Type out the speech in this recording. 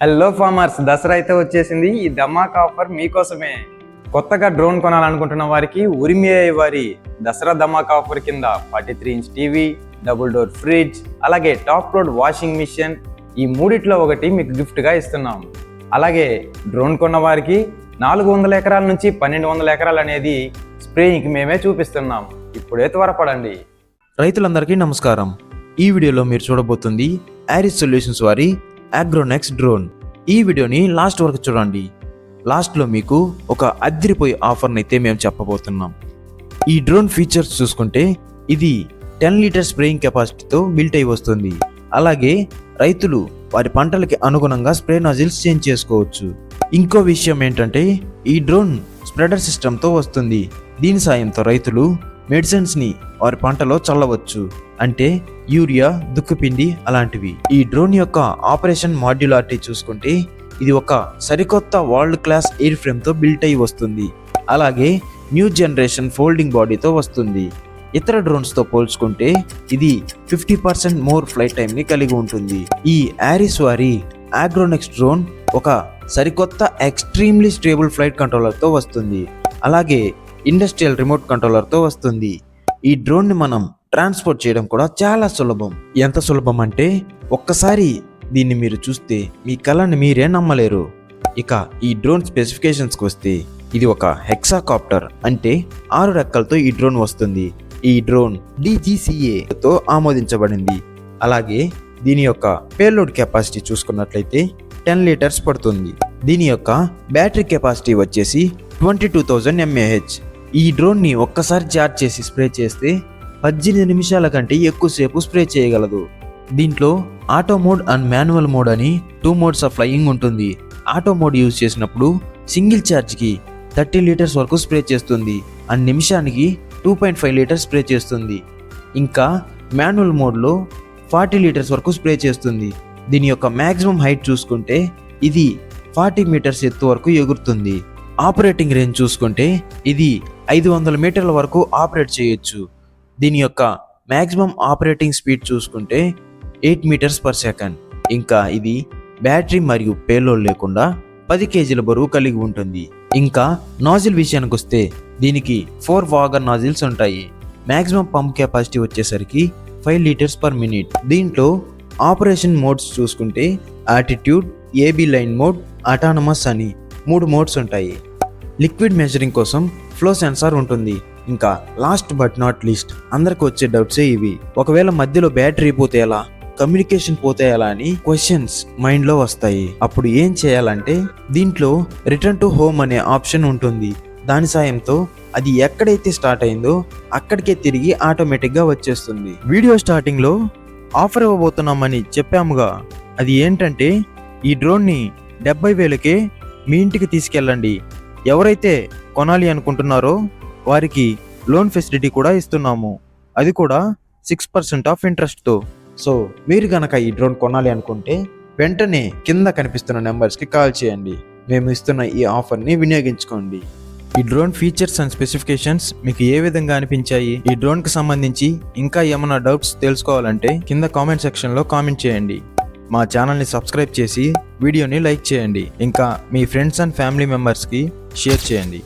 Hello farmers Dasara అయితే వచ్చేసింది. ఈ ధమాక్ ఆఫర్ మీకోసమే. కొత్తగా డ్రోన్ కొనాలనుకుంటున్న వారికి ఉరిమి అయ్యే వారి దసరా ధమాక్ ఆఫర్ కింద forty three inch TV double door fridge అలాగే టాప్ లోడ్ వాషింగ్ మిషన్ ఈ మూడిట్లో ఒకటి మీకు గిఫ్ట్గా ఇస్తున్నాం. అలాగే డ్రోన్ కొన్న వారికి నాలుగు వందల ఎకరాల నుంచి పన్నెండు వందల ఎకరాలు అనేది స్ప్రేయింగ్కి మేమే చూపిస్తున్నాం. ఇప్పుడే త్వరపడండి. రైతులందరికీ నమస్కారం. ఈ వీడియోలో మీరు చూడబోతుంది యారిస్ సొల్యూషన్స్ వారి అగ్రోనెక్స్ డ్రోన్ ఈ వీడియోని లాస్ట్ వరకు చూడండి. లాస్ట్లో మీకు ఒక అద్దరిపోయే ఆఫర్ని అయితే మేము చెప్పబోతున్నాం. ఈ డ్రోన్ ఫీచర్స్ చూసుకుంటే ఇది టెన్ లీటర్ స్ప్రేయింగ్ కెపాసిటీతో బిల్ట్ అయి వస్తుంది. అలాగే రైతులు వారి పంటలకి అనుగుణంగా స్ప్రే నాజిల్స్ చేంజ్ చేసుకోవచ్చు. ఇంకో విషయం ఏంటంటే ఈ డ్రోన్ స్ప్రెడర్ సిస్టంతో వస్తుంది. దీని సాయంతో రైతులు మెడిసిన్స్ని వారి పంటలో చల్లవచ్చు అంటే యూరియా దుక్కుపిండి అలాంటివి. ఈ డ్రోన్ యొక్క ఆపరేషన్ మాడ్యులారిటీ చూసుకుంటే ఇది ఒక సరికొత్త వరల్డ్ క్లాస్ ఎయిర్ ఫ్రేమ్తో బిల్ట్ అయి వస్తుంది. అలాగే న్యూ జనరేషన్ ఫోల్డింగ్ బాడీతో వస్తుంది. ఇతర డ్రోన్స్తో పోల్చుకుంటే ఇది ఫిఫ్టీ పర్సెంట్ మోర్ ఫ్లైట్ టైంని కలిగి ఉంటుంది. ఈ యారిస్ వారి ఆగ్రోనెక్స్ డ్రోన్ ఒక సరికొత్త ఎక్స్ట్రీమ్లీ స్టేబుల్ ఫ్లైట్ కంట్రోలర్తో వస్తుంది. అలాగే ఇండస్ట్రియల్ రిమోట్ కంట్రోలర్తో వస్తుంది. ఈ డ్రోన్ని మనం ట్రాన్స్పోర్ట్ చేయడం కూడా చాలా సులభం. ఎంత సులభం అంటే ఒక్కసారి దీన్ని మీరు చూస్తే మీ కళని మీరే నమ్మలేరు. ఇక ఈ డ్రోన్ స్పెసిఫికేషన్స్కి వస్తే ఇది ఒక హెక్సాకాప్టర్ అంటే ఆరు రెక్కలతో ఈ డ్రోన్ వస్తుంది. ఈ డ్రోన్ డిజిసిఏతో ఆమోదించబడింది. అలాగే దీని యొక్క పేలోడ్ కెపాసిటీ చూసుకున్నట్లయితే టెన్ లీటర్స్ పడుతుంది. దీని యొక్క బ్యాటరీ కెపాసిటీ వచ్చేసి ట్వంటీ టూ థౌజండ్ ఎంఏహెచ్. ఈ డ్రోన్ని ఒక్కసారి చార్జ్ చేసి స్ప్రే చేస్తే పద్దెనిమిది నిమిషాల కంటే ఎక్కువసేపు స్ప్రే చేయగలదు. దీంట్లో auto mode and manual mode అని టూ మోడ్స్ ఆఫ్ ఫ్లయింగ్ ఉంటుంది. ఆటో మోడ్ యూజ్ చేసినప్పుడు సింగిల్ ఛార్జ్కి థర్టీ లీటర్స్ వరకు స్ప్రే చేస్తుంది అండ్ నిమిషానికి two point five litres spray చేస్తుంది. ఇంకా మాన్యువల్ మోడ్లో ఫార్టీ లీటర్స్ వరకు స్ప్రే చేస్తుంది. దీని యొక్క మ్యాక్సిమం హైట్ చూసుకుంటే ఇది ఫార్టీ మీటర్స్ ఎత్తు వరకు ఎగురుతుంది. ఆపరేటింగ్ రేంజ్ చూసుకుంటే ఇది ఐదు వందల మీటర్ల వరకు ఆపరేట్ చేయొచ్చు. దీని యొక్క మ్యాక్సిమం ఆపరేటింగ్ స్పీడ్ చూసుకుంటే ఎయిట్ మీటర్స్ పర్ సెకండ్. ఇంకా ఇది బ్యాటరీ మరియు పేలోడ్ లేకుండా పది కేజీల బరువు కలిగి ఉంటుంది. ఇంకా నాజిల్ విషయానికి వస్తే దీనికి ఫోర్ వాగర్ నాజిల్స్ ఉంటాయి. మ్యాక్సిమం పంప్ కెపాసిటీ వచ్చేసరికి ఫైవ్ లీటర్స్ పర్ మినిట్. దీంట్లో ఆపరేషన్ మోడ్స్ చూసుకుంటే attitude AB line mode autonomous అని మూడు మోడ్స్ ఉంటాయి. లిక్విడ్ మెజరింగ్ కోసం ఫ్లో సెన్సార్ ఉంటుంది. ఇంకా లాస్ట్ బట్ నాట్ లీస్ట్ అందరికి వచ్చే డౌట్సే ఇవి. ఒకవేళ మధ్యలో బ్యాటరీ పోతే ఎలా? కమ్యూనికేషన్ పోతే ఎలా అని క్వశ్చన్స్ మైండ్లో వస్తాయి. అప్పుడు ఏం చేయాలంటే దీంట్లో రిటర్న్ టు హోమ్ అనే ఆప్షన్ ఉంటుంది. దాని సాయంతో అది ఎక్కడైతే స్టార్ట్ అయిందో అక్కడికే తిరిగి ఆటోమేటిక్గా వచ్చేస్తుంది. వీడియో స్టార్టింగ్లో ఆఫర్ ఇవ్వబోతున్నామని చెప్పాముగా. అది ఏంటంటే ఈ డ్రోన్ని డెబ్బై వేలకే మీ ఇంటికి తీసుకెళ్ళండి. ఎవరైతే కొనాలి అనుకుంటున్నారో వారికి లోన్ ఫెసిలిటీ కూడా ఇస్తున్నాము. అది కూడా సిక్స్ పర్సెంట్ ఆఫ్ ఇంట్రెస్ట్తో. సో మీరు గనక ఈ డ్రోన్ కొనాలి అనుకుంటే వెంటనే కింద కనిపిస్తున్న నెంబర్స్కి కాల్ చేయండి. మేము ఇస్తున్న ఈ ఆఫర్ని వినియోగించుకోండి. ఈ డ్రోన్ ఫీచర్స్ అండ్ స్పెసిఫికేషన్స్ మీకు ఏ విధంగా అనిపించాయి? ఈ డ్రోన్కి సంబంధించి ఇంకా ఏమైనా డౌట్స్ తెలుసుకోవాలంటే కింద కామెంట్ సెక్షన్లో కామెంట్ చేయండి. మా ఛానల్ని సబ్స్క్రైబ్ చేసి వీడియోని లైక్ చేయండి. ఇంకా మీ ఫ్రెండ్స్ అండ్ ఫ్యామిలీ మెంబర్స్కి షేర్ చేయండి.